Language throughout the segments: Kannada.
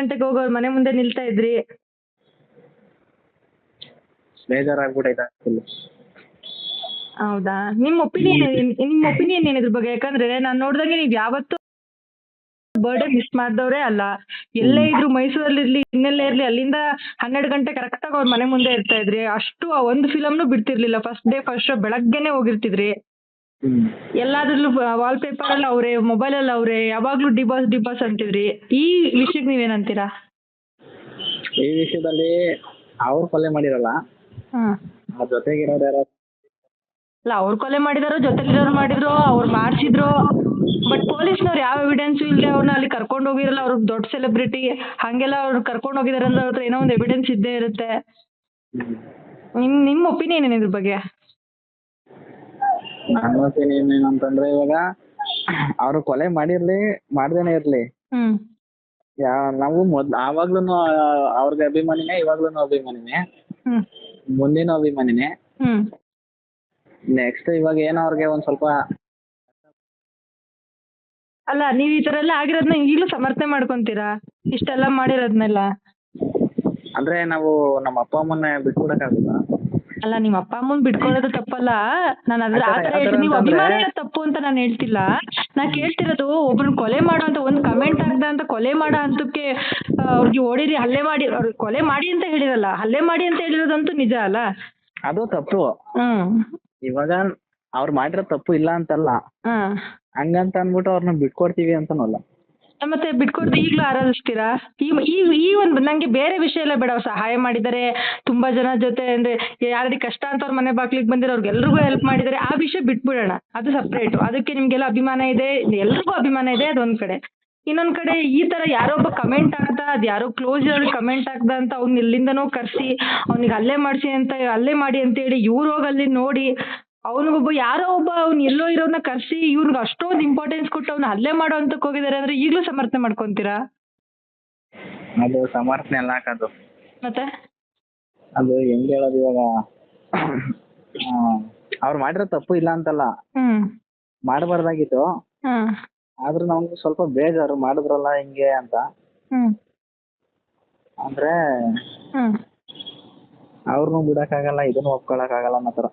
ಗಂಟೆಗೆ ಹೋಗಿ ಅವ್ರ ಮನೆ ಮುಂದೆ ನಿಲ್ತಾ ಇದ್ರಿ? ಹೌದಾ? ನಿಮ್ಮ ಒಪಿನಿಯನ್ ನಿಮ್ಮ ಒಪಿನಿಯನ್ ಏನ್ ಇದ್ರ ಬಗ್ಗೆ? ಯಾಕಂದ್ರೆ ನಾನು ನೋಡ್ದಂಗೆ ನೀವು ಯಾವತ್ತೂ ಬರ್ಡೇ ಮಿಸ್ ಮಾಡ್ದವ್ರೆ ಅಲ್ಲ. ಎಲ್ಲೇ ಇದ್ರು ಮೈಸೂರಲ್ಲಿ ಇರ್ಲಿ ಇನ್ನೆಲ್ಲೇ ಇರ್ಲಿ ಅಲ್ಲಿಂದ ಹನ್ನೆರಡು ಗಂಟೆ ಕರೆಕ್ಟಾಗಿ ಅವ್ರ ಮನೆ ಮುಂದೆ ಇರ್ತಾ ಇದ್ರಿ. ಅಷ್ಟು ಆ ಒಂದು ಫಿಲಮ್ನು ಬಿಡ್ತಿರ್ಲಿಲ್ಲ. ಫಸ್ಟ್ ಡೇ ಫಸ್ಟ್ ಶೋ ಬೆಳಗ್ಗೆನೆ ಹೋಗಿರ್ತಿದ್ರಿ. ಎಲ್ಲಾದ್ರಲ್ಲೂ ವಾಲ್ ಪೇಪರ್ ಅಲ್ಲಿ ಅವ್ರೆ ಮೊಬೈಲ್ ಅಲ್ಲಿ ಅವ್ರೆ ಯಾವಾಗ್ಲೂ ಡಿಬಾಸ್ ಡಿಬಾಸ್ ಅಂತಿದ್ರಿ ಈ ವಿಷಯಕ್ಕೆ ನೀವೇನಂತೀರಾ? ಈ ವಿಷಯದಲ್ಲಿ ಅವ್ರು ಕೊಲೆ ಮಾಡಿರಲ್ಲ. ಅವ್ರ ಜೊತೆಗಿರೋರು ಯಾರೋ ಅಲ್ಲ ಅವ್ರು ಕೊಲೆ ಮಾಡಿದಾರೋ ಜೊತೆಲಿರೋರು ಮಾಡಿದ್ರು ಅವ್ರು ಮಾಡ್ಸಿದ್ರು ಬಟ್ ಪೊಲೀಸ್ನವ್ರು ಯಾವ ಎವಿಡೆನ್ಸ್ ಇಲ್ಲದೆ ಅವ್ರನ್ನ ಅಲ್ಲಿ ಕರ್ಕೊಂಡು ಹೋಗಿರಲ್ಲ ಅವ್ರು ದೊಡ್ಡ ಸೆಲೆಬ್ರಿಟಿ ಹಂಗೆಲ್ಲ ಅವ್ರು ಕರ್ಕೊಂಡು ಹೋಗಿದಾರೆ ಅಂದ್ರೆ ಅವ್ರ ಹತ್ರ ಏನೋ ಒಂದು ಎವಿಡೆನ್ಸ್ ಇದ್ದೇ ಇರುತ್ತೆ. ನಿಮ್ ನಿಮ್ಮ ಒಪಿನಿಯನ್ ಏನಿದ್ರ ಬಗ್ಗೆ? ನನ್ನ ಒಪಿನಿಯನ್ ಏನಂತಂದ್ರೆ ಇವಾಗ ಅವ್ರು ಕೊಲೆ ಮಾಡಿರ್ಲಿ ಮಾಡ್ದೇನೆ ಇರ್ಲಿ. ಹ್ಮ್. ಯಾ ನಾವು ಮೊದ್ಲು ಆವಾಗ್ಲೂನು ಅವ್ರಿಗೆ ಅಭಿಮಾನಿನೇ ಇವಾಗ್ಲೂನು ಅಭಿಮಾನಿನೇ. ಹ್ಮ್. ಮುಂದಿನ ಅಭಿಮಾನಿನೇ. ಹ್ಮ್. ನೆಕ್ಸ್ಟ್ ಇವಾಗ ಏನೋ ಅವ್ರಿಗೆ ಒಂದ್ ಸ್ವಲ್ಪ ಅಲ್ಲ ನೀವ್ ಈ ತರ ಎಲ್ಲ ಆಗಿರೋದ್ನ ಈಗಲೂ ಸಮರ್ಥನೆ ಮಾಡ್ಕೊಂತೀರಾ? ಇಷ್ಟೆಲ್ಲ ಮಾಡಿರೋದ್ನೆಲ್ಲ. ಅಂದ್ರೆ ನಾವು ನಮ್ಮ ಅಪ್ಪ ಅಮ್ಮನ್ನ ಬಿಟ್ಕೊಡಕ್ಕಾಗುತ್ತಾ ಅಲ್ಲ ನಿಮ್ ಅಪ್ಪ ಅಮ್ಮನ್ ಬಿಟ್ಕೊಳ್ಳೋದು ತಪ್ಪಲ್ಲ? ನಾನು ಅದ್ರ ಆ ತರ ನೀವು ಅಭಿಮಾನ ತಪ್ಪು ಅಂತ ನಾನು ಹೇಳ್ತಿಲ್ಲ. ನಾ ಕೇಳ್ತಿರೋದು ಒಬ್ರನ್ನ ಕೊಲೆ ಮಾಡೋ ಅಂತ ಒಂದ್ ಕಮೆಂಟ್ ಆಗ್ದ ಅಂತ ಕೊಲೆ ಮಾಡೋ ಅಂತಕ್ಕೆ ಅವ್ರಿಗೆ ಹೊಡೀರಿ ಹಲ್ಲೆ ಮಾಡಿ ಕೊಲೆ ಮಾಡಿ ಅಂತ ಹೇಳಿರಲ್ಲ ಹಲ್ಲೆ ಮಾಡಿ ಅಂತ ಹೇಳಿರೋದಂತೂ ನಿಜ ಅಲ್ಲ? ಅದು ತಪ್ಪು. ಹ್ಮ್. ಇವಾಗ ಅವ್ರು ಮಾಡಿರೋ ತಪ್ಪು ಇಲ್ಲ ಅಂತಲ್ಲ. ಹಂಗಂತ ಅಂದ್ಬಿಟ್ಟು ಅವ್ರನ್ನ ಬಿಟ್ಕೊಡ್ತೀವಿ ಅಂತನೂ ಅಲ್ಲ ಮತ್ತೆ ಬಿಟ್ಕೊಡ್ತಿ ಈಗಲೂ ಆರಾಧಿಸ್ತೀರಾ? ಈ ಈ ಈ ಒಂದು, ನಂಗೆ ಬೇರೆ ವಿಷಯ ಎಲ್ಲ ಬೇಡ. ಸಹಾಯ ಮಾಡಿದ್ದಾರೆ. ತುಂಬಾ ಜನ ಜೊತೆ ಅಂದ್ರೆ ಯಾರಿಗೆ ಕಷ್ಟ ಅಂತ ಅವ್ರ ಮನೆ ಬಾಗ್ಲಿಗೆ ಬಂದಿರೋ ಅವ್ರಿಗೆಲ್ರಿಗೂ ಹೆಲ್ಪ್ ಮಾಡಿದ್ದಾರೆ. ಆ ವಿಷಯ ಬಿಟ್ಬಿಡೋಣ. ಅದು ಸಪ್ರೇಟ್ ಅದಕ್ಕೆ ನಿಮ್ಗೆಲ್ಲ ಅಭಿಮಾನ ಇದೆ. ಎಲ್ರಿಗೂ ಅಭಿಮಾನ ಇದೆ ಅದೊಂದ್ ಕಡೆ. ಇನ್ನೊಂದ್ ಕಡೆ ಈ ತರ ಯಾರೋ ಒಬ್ಬ ಕಮೆಂಟ್ ಆಗ್ದ ಅದ್ ಯಾರೋ ಕ್ಲೋಸ್ ಕಮೆಂಟ್ ಆಗ್ದ ಅಂತ ಅವ್ನ ಎಲ್ಲಿಂದನೋ ಕರ್ಸಿ, ಅವ್ನಿಗೆ ಅಲ್ಲೇ ಮಾಡ್ಸಿ ಅಂತ, ಅಲ್ಲೇ ಮಾಡಿ ಅಂತ ಹೇಳಿ ಇವ್ರು ಹೋಗಿ ಅಲ್ಲಿ ನೋಡಿ ಅವನಿಗೊಬ್ಬ ಯಾರೋ ಒಬ್ಬ ಅವ್ನು ಎಲ್ಲೋ ಇರೋನ್ನ ಕರ್ಸಿ ಇವ್ರಿಗೆ ಅಷ್ಟೊಂದು ಇಂಪಾರ್ಟೆನ್ಸ್ ಕೊಟ್ಟು ಅವ್ನ ಹಲ್ಲೆ ಮಾಡೋ ಅಂತಕ್ಕೆ ಹೋಗಿದ್ದಾರೆ ಅಂದ್ರೆ ಈಗಲೂ ಸಮರ್ಥನೆ ಮಾಡ್ಕೊಂತೀರಾ? ಅದು ಸಮರ್ಥನೆ ಅಲ್ಲ ಅದು ಮತ್ತೆ? ಅದು ಹೆಂಗ್ ಹೇಳೋದು ಇವಾಗ ಅವ್ರು ಮಾಡಿರೋ ತಪ್ಪು ಇಲ್ಲ ಅಂತಲ್ಲ. ಮಾಡಬಾರ್ದಾಗಿತ್ತು. ಆದ್ರೆ ನಮ್ಗೆ ಸ್ವಲ್ಪ ಬೇಜಾರು ಮಾಡಿದ್ರಲ್ಲ ಹಿಂಗೆ ಅಂತ. ಅಂದ್ರೆ ಅವ್ರನ್ನೂ ಬಿಡಕ್ಕಾಗಲ್ಲ ಇದನ್ನು ಒಪ್ಕೊಳಕ್ಕಾಗಲ್ಲ ಅನ್ನೋ ಥರ.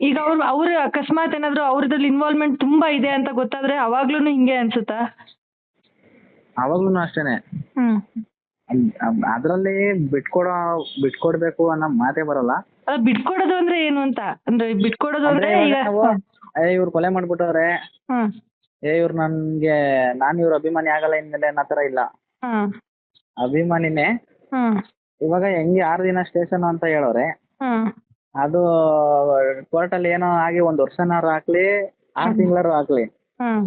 ಈಗ ಅವ್ರು ಅವ್ರ ಅಕಸ್ಮಾತ್ ಏನಾದ್ರು ಅವ್ರದ್ರಲ್ಲಿ ಇನ್ವಾಲ್ವ್ಮೆಂಟ್ ತುಂಬಾ ಇದೆ ಅಂತ ಗೊತ್ತಾದ್ರೆ ಅವಾಗ್ಲೂ ಹಿಂಗೆ ಅನ್ಸುತ್ತಾ? ಅವಾಗ್ಲೂ ಅಷ್ಟೇನೆ. ಹ್ಮ್. ಅದ್ರಲ್ಲಿ ಬಿಟ್ಕೊಡೋ ಬಿಟ್ಕೊಡ್ಬೇಕು ಅನ್ನೋ ಮಾತೇ ಬರಲ್ಲ. ಅಲ್ಲ ಬಿಟ್ಕೊಡೋದು ಅಂದ್ರೆ ಏನು ಅಂತ? ಅಂದ್ರೆ ಬಿಟ್ಕೊಡೋದು ಅಂದ್ರೆ ಅಂದ್ರೆ ಈಗ ಏ ಇವ್ರು ಕೊಲೆ ಮಾಡ್ಬಿಟ್ಟವ್ರೆ. ಹ್ಮ್. ಏ ಇವ್ರು ನನ್ಗೆ ನಾನ್ ಇವ್ರ ಅಭಿಮಾನಿ ಆಗಲ್ಲ ಇನ್ಮೇಲೆ ಅನ್ನೋ ತರ ಇಲ್ಲ. ಹ್ಮ್. ಅಭಿಮಾನಿನೇ. ಹ್ಮ್. ಇವಾಗ ಹೆಂಗೆ ಆರು ದಿನ ಸ್ಟೇಷನ್ ಅಂತ ಹೇಳೋರೆ. ಹ್ಮ್. ಅದು ಕೋರ್ಟಲ್ಲಿ ಏನೋ ಆಗಿ ಒಂದ್ ವರ್ಷನಾರು ಆಗ್ಲಿ ಆರು ತಿಂಗಳಾರು ಆಗ್ಲಿ. ಹ್ಮ್.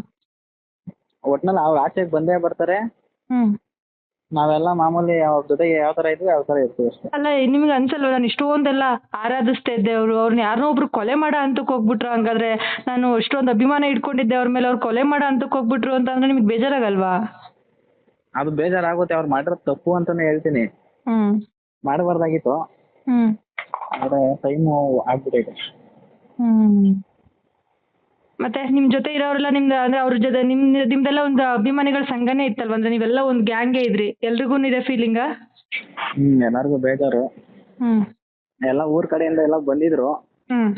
ಒಟ್ನಲ್ಲಿ ಅವ್ರು ಆಚೆಗೆ ಬಂದೇ ಬರ್ತಾರೆ. ಹ್ಮ್. ನಾವೆಲ್ಲ ಮಾಮೂಲಿ ಅವ್ರ ಜೊತೆಗೆ ಯಾವ ತರ ಇದ್ವಿ ಯಾವ ತರ ಇರ್ತೀವಿ ಅಷ್ಟೇ. ಅಲ್ಲ ನಿಮ್ಗೆ ಅನ್ಸಲ್ವಾ ನಾನು ಇಷ್ಟೊಂದೆಲ್ಲ ಆರಾಧಿಸ್ತಾ ಇದ್ದೆ ಅವರು ಅವ್ರನ್ನ ಯಾರನ್ನೋ ಒಬ್ರು ಕೊಲೆ ಮಾಡ ಹಂತಕ್ಕೆ ಹೋಗ್ಬಿಟ್ರು ಹಂಗಾದ್ರೆ ನಾನು ಇಷ್ಟೊಂದು ಅಭಿಮಾನ ಇಟ್ಕೊಂಡಿದ್ದೆ ಅವ್ರ ಮೇಲೆ ಅವ್ರು ಕೊಲೆ ಮಾಡ ಹಂತಕ್ಕೆ ಹೋಗ್ಬಿಟ್ರು ಅಂತ ಅಂದ್ರೆ ನಿಮ್ಗೆ ಬೇಜಾರಾಗಲ್ವಾ? ಅದು ಬೇಜಾರಾಗುತ್ತೆ ಅವ್ರು ಮಾಡಿರೋದು ತಪ್ಪು ಅಂತಾನೆ ಹೇಳ್ತೀನಿ. ಹ್ಮ್. ಮಾಡಬಾರ್ದಾಗಿತ್ತು. ಹ್ಮ್. ಆದ್ರೆ ಟೈಮ್ ಆಗ್ಬಿಟ್ಟಿದೆ ಹ್ಮ್. ಮತ್ತೆ ನಿಮ್ ಜೊತೆ ಇರೋರೆಲ್ಲ ನಿಮ್ದು ಅಂದ್ರೆ ಅವ್ರ ಜೊತೆ ನಿಮ್ ನಿಮ್ದೆಲ್ಲ ಒಂದು ಅಭಿಮಾನಿಗಳ ಸಂಘನೇ ಇತ್ತಲ್ವಾ? ಅಂದ್ರೆ ನೀವೆಲ್ಲ ಒಂದ್ ಗ್ಯಾಂಗ್ ಇದ್ರಿ. ಎಲ್ರಿಗೂ ಇದೆ ಫೀಲಿಂಗ್ ಹ್ಮ್ ಎಲ್ಲರಿಗೂ ಬೇಜಾರು. ಹ್ಮ್. ಎಲ್ಲ ಊರ್ ಕಡೆಯಿಂದ ಎಲ್ಲ ಬಂದಿದ್ರು. ಹ್ಮ್.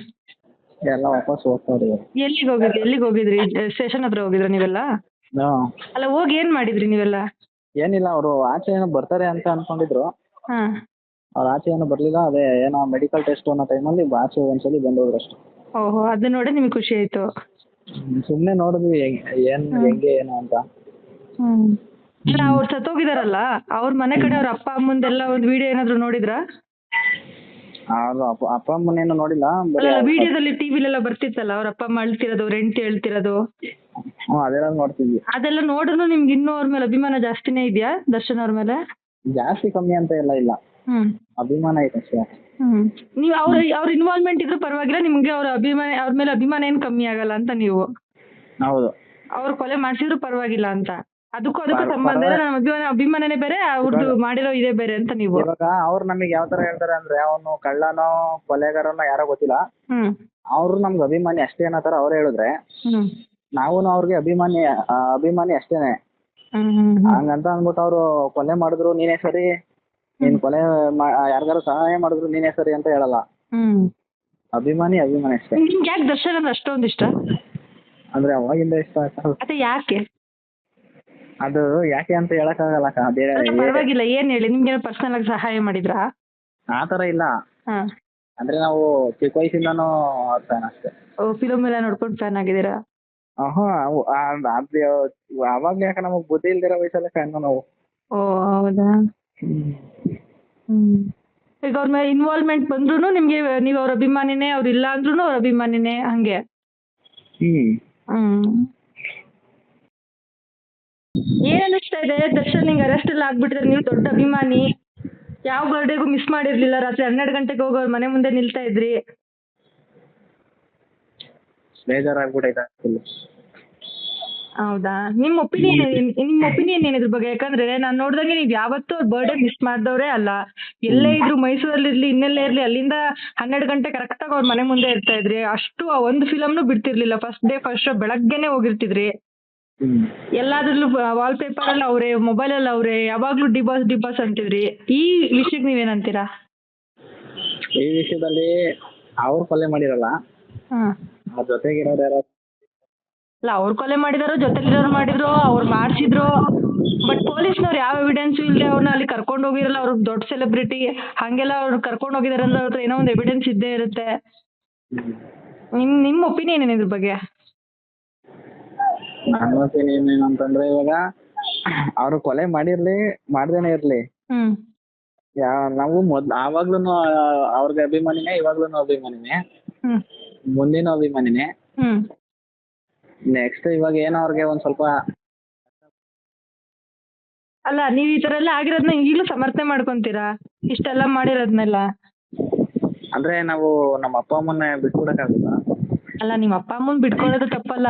ಎಲ್ಲ ವಾಪಸ್ ಹೋಗ್ತಾರೆ. ಎಲ್ಲಿಗೆ ಹೋಗಿದ್ರಿ? ಎಲ್ಲಿಗೆ ಹೋಗಿದ್ರಿ? ಸ್ಟೇಷನ್ ಹತ್ರ ಹೋಗಿದ್ರ ನೀವೆಲ್ಲ. ಅಲ್ಲ ಹೋಗಿ ಏನ್ ಮಾಡಿದ್ರಿ ನೀವೆಲ್ಲ? ಏನಿಲ್ಲ ಅವರು ಆಚೆ ಏನೋ ಬರ್ತಾರೆ ಅಂತ ಅನ್ಕೊಂಡಿದ್ರು. ಹಾ. ಅವ್ರು ಆಚೆ ಏನು ಬರ್ಲಿಲ್ಲ ಅದೇ ಏನೋ ಮೆಡಿಕಲ್ ಟೆಸ್ಟ್ ಅನ್ನೋ ಟೈಮಲ್ಲಿ ಆಚೆ ಒಂದ್ಸಲಿ ಬಂದೋದ್ರು ಅಷ್ಟೇ ಓಹೋ ಅದನ್ನ ನೋಡಿ ನಿಮಗೆ ಖುಷಿ ಆಯ್ತು. ಸುಮ್ನೆ ನೋಡಿದ್ವಿ ಏನ್ ಹೆಂಗೆ ಏನು ಅಂತ. ಹ್ಮ್. ಅಲ್ಲ ಅವ್ರು ಸತ್ತೋಗಿದಾರಲ್ಲ ಅವ್ರ ಮನೆ ಕಡೆ ಅವ್ರ ಅಪ್ಪ ಅಮ್ಮಂದೆಲ್ಲ ಒಂದು ವಿಡಿಯೋ ಏನಾದ್ರು ನೋಡಿದ್ರಾ? ಅದು ಅಪ್ಪ ಅಮ್ಮನ ಅಮ್ಮನೇನು ನೋಡಿಲ್ಲ ಬರೀ ಟಿವಿ ವಿಡಿಯೋದಲ್ಲಿ ಟಿವಿಲೆಲ್ಲ ಬರ್ತಿತ್ತಲ್ಲ ಅವ್ರ ಅಪ್ಪ ಅಮ್ಮ ಅಳ್ತಿರೋದು ರೆಂಟ್ ಹೇಳ್ತಿರೋದು? ಹ್ಮ್ ಅದೆಲ್ಲ ನೋಡ್ತಿದ್ವಿ. ಅದೆಲ್ಲ ನೋಡಿದ್ರು ನಿಮ್ಗೆ ಇನ್ನೂ ಅವ್ರ ಮೇಲೆ ಅಭಿಮಾನ ಜಾಸ್ತಿನೇ ಇದೆಯಾ ದರ್ಶನ್ ಅವ್ರ ಮೇಲೆ? ಜಾಸ್ತಿ ಕಮ್ಮಿ ಅಂತ ಎಲ್ಲ ಇಲ್ಲ. ಹ್ಮ್. ಅಭಿಮಾನ ಐತೆ ಅಷ್ಟೇ. ಹ್ಮ್. ನೀವು ಅವ್ರ ಅವ್ರ ಇನ್ವಾಲ್ವ್ಮೆಂಟ್ ಇದ್ರೂ ಪರವಾಗಿಲ್ಲ ನಿಮ್ಗೆ ಅವ್ರ ಅಭಿಮಾನ ಅವ್ರ ಮೇಲೆ ಅಭಿಮಾನ ಏನು ಕಮ್ಮಿ ಆಗಲ್ಲ ಅಂತ ನೀವು. ಹೌದು. ಅವ್ರು ಕೊಲೆ ಮಾಡ್ಸಿದ್ರು ಪರವಾಗಿಲ್ಲ ಅಂತ. ಅದಕ್ಕೂ ಅದಕ್ಕೂ ಸಂಬಂಧ ಇಲ್ಲ ನಮ್ಮ ಅಭಿಮಾನ ಅಭಿಮಾನನೇ ಬೇರೆ ಅವ್ರದ್ದು ಮಾಡಿರೋ ಇದೇ ಬೇರೆ ಅಂತ ನೀವು. ಇವಾಗ ಅವ್ರು ನಮಗೆ ಯಾವ ತರ ಹೇಳ್ತಾರೆ ಅಂದ್ರೆ ಅವನು ಕಳ್ಳನೋ ಕೊಲೆಗಾರನೋ ಯಾರೋ ಗೊತ್ತಿಲ್ಲ. ಹ್ಮ್. ಅವ್ರು ನಮ್ಗೆ ಅಭಿಮಾನಿ ಅಷ್ಟೇ ಅನ್ನೋ ತರ ಅವ್ರು ಹೇಳಿದ್ರೆ ಹ್ಮ್. ನಾವು ಅವ್ರಿಗೆ ಅಭಿಮಾನಿ ಆ, ಅಭಿಮಾನಿ ಅಷ್ಟೇನೆ. ಹ್ಮ್ ಹ್ಮ್. ಹಂಗಂತ ಅಂದ್ಬಿಟ್ಟು ಅವ್ರು ಕೊಲೆ ಮಾಡಿದ್ರು ನೀನೇ ಸರಿ ನೀನ್ ಕೊಲೆ ಯಾರ್ಗಾರು ಸಹಾಯ ಮಾಡಿದ್ರು ನೀನೇ ಸರಿ ಅಂತ ಹೇಳಲ್ಲ. ಅಭಿಮಾನಿ ಅಭಿಮಾನಿ ಅಷ್ಟೇ. ನಿಮ್ಗೆ ಯಾಕೆ ದರ್ಶನ್ ಅಂದ್ರೆ ಅಷ್ಟೊಂದು ಇಷ್ಟ? ಅಂದ್ರೆ ಅವಾಗಿಂದ ಇಷ್ಟ ಅದೇ ಯಾಕೆ? ಅದು ಯಾಕೆ ಅಂತ ಹೇಳಕ್ ಆಗಲ್ಲ ಬೇರೆ ಪರವಾಗಿಲ್ಲ ಏನ್ ಹೇಳಿ? ನಿಮ್ಗೆ ಪರ್ಸನಲ್ ಆಗಿ ಸಹಾಯ ಮಾಡಿದ್ರಾ? ಆ ಥರ ಇಲ್ಲ. ಅಂದ್ರೆ ನಾವು ಚಿಕ್ಕ ವಯಸ್ಸಿಂದಾನು ಫ್ಯಾನ್ ಅಷ್ಟೇ. ಓ ಫಿಲಮ್ ಎಲ್ಲ ನೋಡ್ಕೊಂಡು ಫ್ಯಾನ್ ಆಗಿದ್ದೀರಾ? ಆಹಾ ಅವಾಗ ಯಾಕೆ ನಮಗ್ ಬುದ್ಧಿ ಇಲ್ದಿರೋ ವಯಸ್ಸಲ್ಲೇ ಫ್ಯಾನ್ ನಾವು. ಓ ಹೌದಾ? ಈಗ ಅವ್ರ ಮೇಲೆ ಇನ್ವಾಲ್ವ್ಮೆಂಟ್ ಬಂದ್ರೂ ನಿಮ್ಗೆ ನೀವು ಅವ್ರ ಅಭಿಮಾನಿನೇ ಅವ್ರು ಇಲ್ಲ ಅಂದ್ರೂ ಅವ್ರ ಅಭಿಮಾನಿನೇ ಹಂಗೆ. ಹ್ಮ್. ಏನ್ ಅನಿಸ್ತಾ ಇದೆ? ದರ್ಶನ್ ಹಿಂಗ್ ಅರೆಸ್ಟ್ ಎಲ್ಲ ಆಗ್ಬಿಟ್ಟಿದ್ರೆ ನೀವು ದೊಡ್ಡ ಅಭಿಮಾನಿ. ಯಾವ ಬರ್ಡೇಗೂ ಮಿಸ್ ಮಾಡಿರ್ಲಿಲ್ಲ ರಾತ್ರಿ ಹನ್ನೆರಡು ಗಂಟೆಗೆ ಹೋಗಿ ಅವ್ರ ಮನೆ ಮುಂದೆ ನಿಲ್ತಾ ಇದ್ರಿ. ಬೇಜಾರಾಗ್ಬಿಟ್ಟೈತೆ ಹೌದಾ? ನಿಮ್ಮ ಒಪಿನಿಯನ್ ನಿಮ್ಮ ಒಪಿನಿಯನ್ ಏನಿದ್ರ ಇದ್ರ ಬಗ್ಗೆ? ಯಾಕಂದ್ರೆ ನಾನು ನೋಡ್ದಂಗೆ ನೀವು ಯಾವತ್ತೂ ಅವ್ರ ಬರ್ಡೇ ಮಿಸ್ ಮಾಡ್ದವ್ರೆ ಅಲ್ಲ. ಎಲ್ಲೇ ಇದ್ರು ಮೈಸೂರಲ್ಲಿ ಇರ್ಲಿ ಇನ್ನೆಲ್ಲೇ ಇರ್ಲಿ ಅಲ್ಲಿಂದ ಹನ್ನೆರಡು ಗಂಟೆ ಕರೆಕ್ಟಾಗಿ ಅವ್ರ ಮನೆ ಮುಂದೆ ಇರ್ತಾ ಇದ್ರಿ. ಅಷ್ಟು ಆ ಒಂದು ಫಿಲಮ್ನು ಬಿಡ್ತಿರ್ಲಿಲ್ಲ. ಫಸ್ಟ್ ಡೇ ಫಸ್ಟ್ ಶೋ ಬೆಳಗ್ಗೆನೆ ಹೋಗಿರ್ತಿದ್ರಿ. ಎಲ್ಲಾದ್ರಲ್ಲೂ ವಾಲ್ ಪೇಪರ್ ಅಲ್ಲಿ ಅವ್ರೆ ಮೊಬೈಲ್ ಅಲ್ಲಿ ಅವ್ರೆ ಯಾವಾಗ್ಲೂ ಡಿಬಾಸ್ ಡಿಬಾಸ್ ಅಂತಿದ್ರಿ. ಈ ವಿಷಯಕ್ಕೆ ನೀವೇನಂತೀರಾ? ಈ ವಿಷಯದಲ್ಲಿ ಅವ್ರು ಕೊಲೆ ಮಾಡಿರಲ್ಲ. ಹಾ. ಅವ್ರ ಜೊತೆಗಿರೋರು ಯಾರು ಅಲ್ಲ ಅವ್ರು ಕೊಲೆ ಮಾಡಿದಾರೋ ಜೊತೆಲಿರೋರು ಮಾಡಿದ್ರು ಅವ್ರು ಮಾಡ್ಸಿದ್ರು ಬಟ್ ಪೊಲೀಸ್ನವ್ರು ಯಾವ ಎವಿಡೆನ್ಸ್ ಇಲ್ಲದೆ ಅವ್ರನ್ನ ಅಲ್ಲಿ ಕರ್ಕೊಂಡು ಹೋಗಿರಲ್ಲ ಅವರು ದೊಡ್ಡ ಸೆಲೆಬ್ರಿಟಿ ಹಂಗೆಲ್ಲ ಅವ್ರು ಕರ್ಕೊಂಡು ಹೋಗಿದಾರೆ ಅಂದ್ರೆ ಅವ್ರ ಹತ್ರ ಏನೋ ಒಂದು ಎವಿಡೆನ್ಸ್ ಇದ್ದೇ ಇರುತ್ತೆ. ನಿಮ್ ನಿಮ್ಮ ಒಪಿನಿಯನ್ ಏನು ಇದ್ರ ಬಗ್ಗೆ? ನನ್ನ ಒಪಿನಿಯನ್ ಏನಂತಂದ್ರೆ ಇವಾಗ ಅವರು ಕೊಲೆ ಮಾಡಿರ್ಲಿ ಮಾಡ್ದೇನೆ ಇರ್ಲಿ. ಹ್ಮ್. ಯಾ ನಾವು ಮೊದ್ ಆವಾಗ್ಲೂನು ಅವ್ರಿಗೆ ಅಭಿಮಾನಿನೇ ಇವಾಗ್ಲೂನು ಅಭಿಮಾನಿನೇ. ಹ್ಮ್. ಮುಂದಿನ ಅಭಿಮಾನಿನೇ. ಹ್ಮ್. ನೆಕ್ಸ್ಟ್ ಇವಾಗ ಏನೋ ಅವ್ರಿಗೆ ಒಂದ್ ಸ್ವಲ್ಪ ಅಲ್ಲ ನೀವ್ ಈ ತರ ಎಲ್ಲ ಆಗಿರೋದ್ನ ಈಗಲೂ ಸಮರ್ಥನೆ ಮಾಡ್ಕೊಂತೀರಾ? ಇಷ್ಟೆಲ್ಲ ಮಾಡಿರೋದ್ನೆಲ್ಲ? ಅಂದ್ರೆ ನಾವು ನಮ್ಮ ಅಪ್ಪ ಅಮ್ಮನ್ನ ಬಿಟ್ಕೊಡಕ್ಕಾಗುತ್ತಾ ಅಲ್ಲ ನಿಮ್ಮ ಅಪ್ಪ ಅಮ್ಮನ್ ಬಿಟ್ಕೊಳ್ಳೋದು ತಪ್ಪಲ್ಲ.